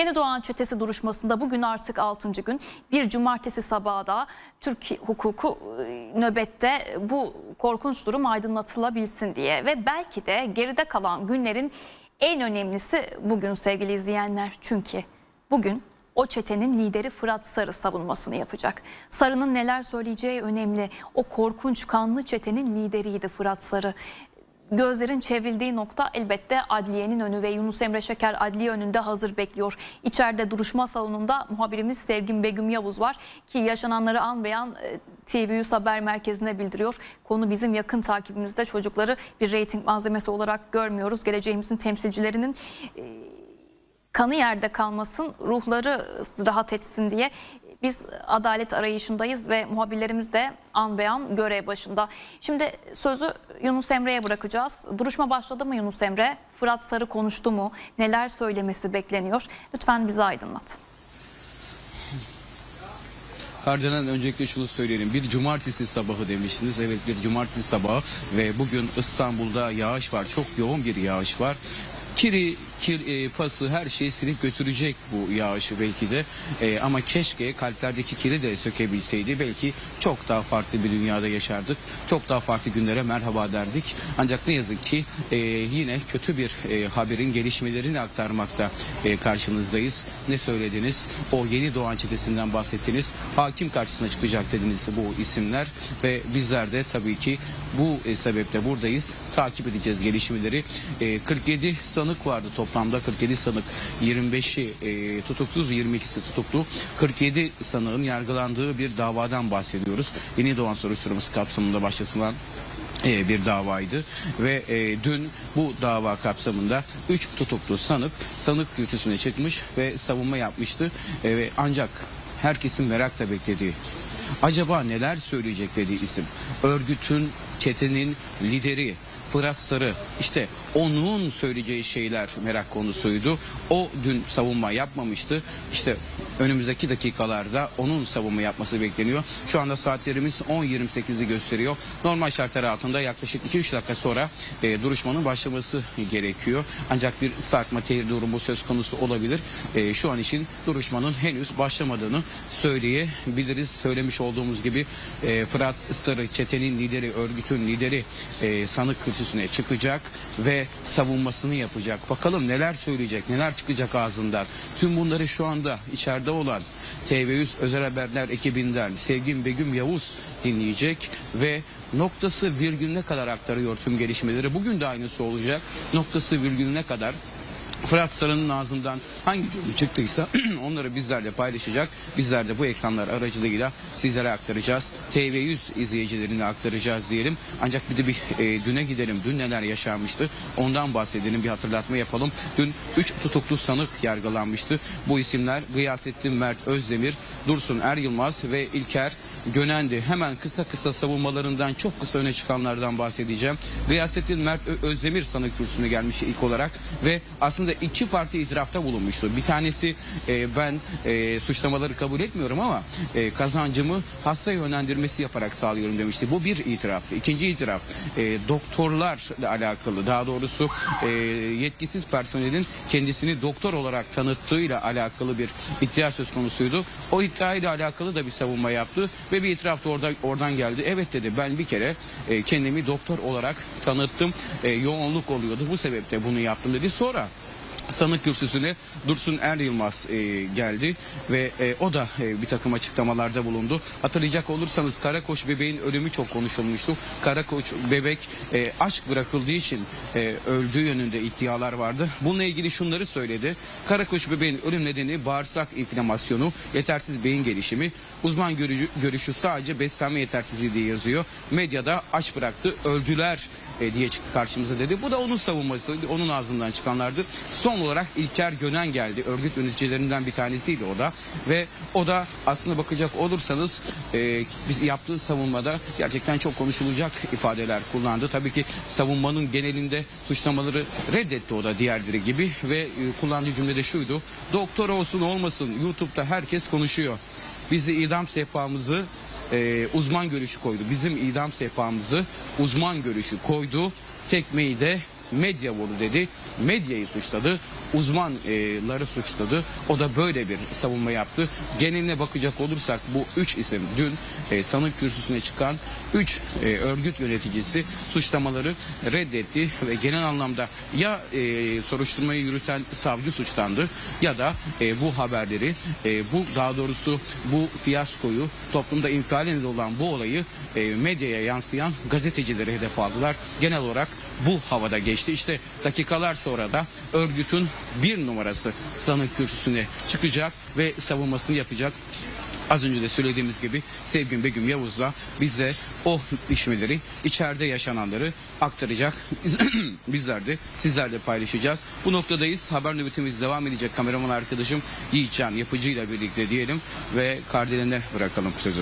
Yeni Doğan Çetesi duruşmasında bugün artık 6. gün bir cumartesi sabahı da Türk hukuku e, nöbette bu korkunç durum aydınlatılabilsin diye ve belki de geride kalan günlerin en önemlisi bugün sevgili izleyenler. Çünkü bugün o çetenin lideri Fırat Sarı savunmasını yapacak. Sarı'nın neler söyleyeceği önemli. O korkunç kanlı çetenin lideriydi Fırat Sarı. Gözlerin çevrildiği nokta elbette adliyenin önü ve Yunus Emre Şeker adliye önünde hazır bekliyor. İçeride duruşma salonunda muhabirimiz Sevgin Begüm Yavuz var ki yaşananları an beyan e, TV100 Haber Merkezi'ne bildiriyor. Konu bizim yakın takibimizde çocukları bir reyting malzemesi olarak görmüyoruz. Geleceğimizin temsilcilerinin e, kanı yerde kalmasın, ruhları rahat etsin diye biz adalet arayışındayız ve muhabirlerimiz de an beyan görev başında. Şimdi sözü Yunus Emre'ye bırakacağız. Duruşma başladı mı Yunus Emre? Fırat Sarı konuştu mu? Neler söylemesi bekleniyor? Lütfen bizi aydınlat. Kardinal öncelikle şunu söyleyelim. Bir cumartesi sabahı demiştiniz. Evet bir cumartesi sabahı ve bugün İstanbul'da yağış var. Çok yoğun bir yağış var. Kiri, kir, e, pası her şeyi silip götürecek bu yağışı belki de. E, ama keşke kalplerdeki kiri de sökebilseydi. Belki çok daha farklı bir dünyada yaşardık. Çok daha farklı günlere merhaba derdik. Ancak ne yazık ki e, yine kötü bir e, haberin gelişmelerini aktarmakta e, karşınızdayız. Ne söylediniz? O yeni doğan çetesinden bahsettiniz. Hakim karşısına çıkacak dediniz bu isimler ve bizler de tabii ki bu e, sebeple buradayız. Takip edeceğiz gelişmeleri. E, 47 sanık vardı. Toplamda 47 sanık 25'i e, tutuksuz 22'si tutuklu. 47 sanığın yargılandığı bir davadan bahsediyoruz. Yeni doğan soruşturması kapsamında başlatılan e, bir davaydı. Ve e, dün bu dava kapsamında 3 tutuklu sanık sanık kürsüsüne çıkmış ve savunma yapmıştı. E, ve ancak herkesin merakla beklediği acaba neler söyleyecek? dediği isim. Örgütün çetenin lideri Fırat Sarı işte onun söyleyeceği şeyler merak konusuydu. O dün savunma yapmamıştı. İşte önümüzdeki dakikalarda onun savunma yapması bekleniyor. Şu anda saatlerimiz 10.28'i gösteriyor. Normal şartlar altında yaklaşık 2-3 dakika sonra e, duruşmanın başlaması gerekiyor. Ancak bir sarkma tehir durumu söz konusu olabilir. E, şu an için duruşmanın henüz başlamadığını söyleyebiliriz. Söylemiş olduğumuz gibi e, Fırat Sarı çetenin lideri, örgütün lideri e, sanık kürsüsüne çıkacak ve savunmasını yapacak. Bakalım neler söyleyecek, neler çıkacak ağzından. Tüm bunları şu anda içeride olan TV100 Özel Haberler ekibinden Sevgin Begüm Yavuz dinleyecek ve noktası virgülüne kadar aktarıyor tüm gelişmeleri. Bugün de aynısı olacak. Noktası virgülüne kadar Fırat Sarı'nın ağzından hangi cümle çıktıysa onları bizlerle paylaşacak. Bizler de bu ekranlar aracılığıyla sizlere aktaracağız. TV100 izleyicilerine aktaracağız diyelim. Ancak bir de bir e, düne gidelim. Dün neler yaşanmıştı? Ondan bahsedelim. Bir hatırlatma yapalım. Dün 3 tutuklu sanık yargılanmıştı. Bu isimler Gıyasettin Mert Özdemir, Dursun Er Yılmaz ve İlker Gönendi. Hemen kısa kısa savunmalarından çok kısa öne çıkanlardan bahsedeceğim. Gıyasettin Mert Özdemir sanık kürsüsüne gelmiş ilk olarak ve aslında iki farklı itirafta bulunmuştu. Bir tanesi e, ben e, suçlamaları kabul etmiyorum ama e, kazancımı hasta yönlendirmesi yaparak sağlıyorum demişti. Bu bir itiraftı. İkinci itiraf e, doktorlarla alakalı daha doğrusu e, yetkisiz personelin kendisini doktor olarak tanıttığıyla alakalı bir iddia söz konusuydu. O iddia ile alakalı da bir savunma yaptı ve bir itiraf da orada, oradan geldi. Evet dedi ben bir kere e, kendimi doktor olarak tanıttım. E, yoğunluk oluyordu. Bu sebeple bunu yaptım dedi. Sonra sanık kürsüsüne Dursun Er Yılmaz e, geldi ve e, o da e, bir takım açıklamalarda bulundu. Hatırlayacak olursanız Karakoç bebeğin ölümü çok konuşulmuştu. Karakoç bebek e, aşk bırakıldığı için e, öldüğü yönünde iddialar vardı. Bununla ilgili şunları söyledi. Karakoç bebeğin ölüm nedeni bağırsak inflamasyonu, yetersiz beyin gelişimi. Uzman görüşü, görüşü sadece beslenme yetersizliği diye yazıyor. Medyada aşk bıraktı, öldüler e, diye çıktı karşımıza dedi. Bu da onun savunması, onun ağzından çıkanlardı. Son olarak İlker Gönen geldi. Örgüt yöneticilerinden bir tanesiydi o da. Ve o da aslında bakacak olursanız e, biz yaptığı savunmada gerçekten çok konuşulacak ifadeler kullandı. Tabii ki savunmanın genelinde suçlamaları reddetti o da diğerleri gibi ve e, kullandığı cümlede şuydu. Doktor olsun olmasın YouTube'da herkes konuşuyor. Bizi idam sehpamızı e, uzman görüşü koydu. Bizim idam sehpamızı uzman görüşü koydu. Tekmeyi de medya vurdu dedi. Medyayı suçladı. Uzmanları suçladı. O da böyle bir savunma yaptı. Geneline bakacak olursak bu üç isim dün e, sanık kürsüsüne çıkan üç e, örgüt yöneticisi suçlamaları reddetti ve genel anlamda ya e, soruşturmayı yürüten savcı suçlandı ya da bu haberleri bu daha doğrusu bu fiyaskoyu toplumda infial olan bu olayı medyaya yansıyan gazetecileri hedef aldılar. Genel olarak bu havada geçti. İşte dakikalar sonra da örgütün bir numarası sanık kürsüsüne çıkacak ve savunmasını yapacak. Az önce de söylediğimiz gibi Sevgin Begüm Yavuz'la bize o işmeleri, içeride yaşananları aktaracak. Bizler de sizlerle paylaşacağız. Bu noktadayız. Haber nöbetimiz devam edecek. Kameraman arkadaşım Yiğitcan Yapıcı ile birlikte diyelim ve Kardelen'e bırakalım sözü.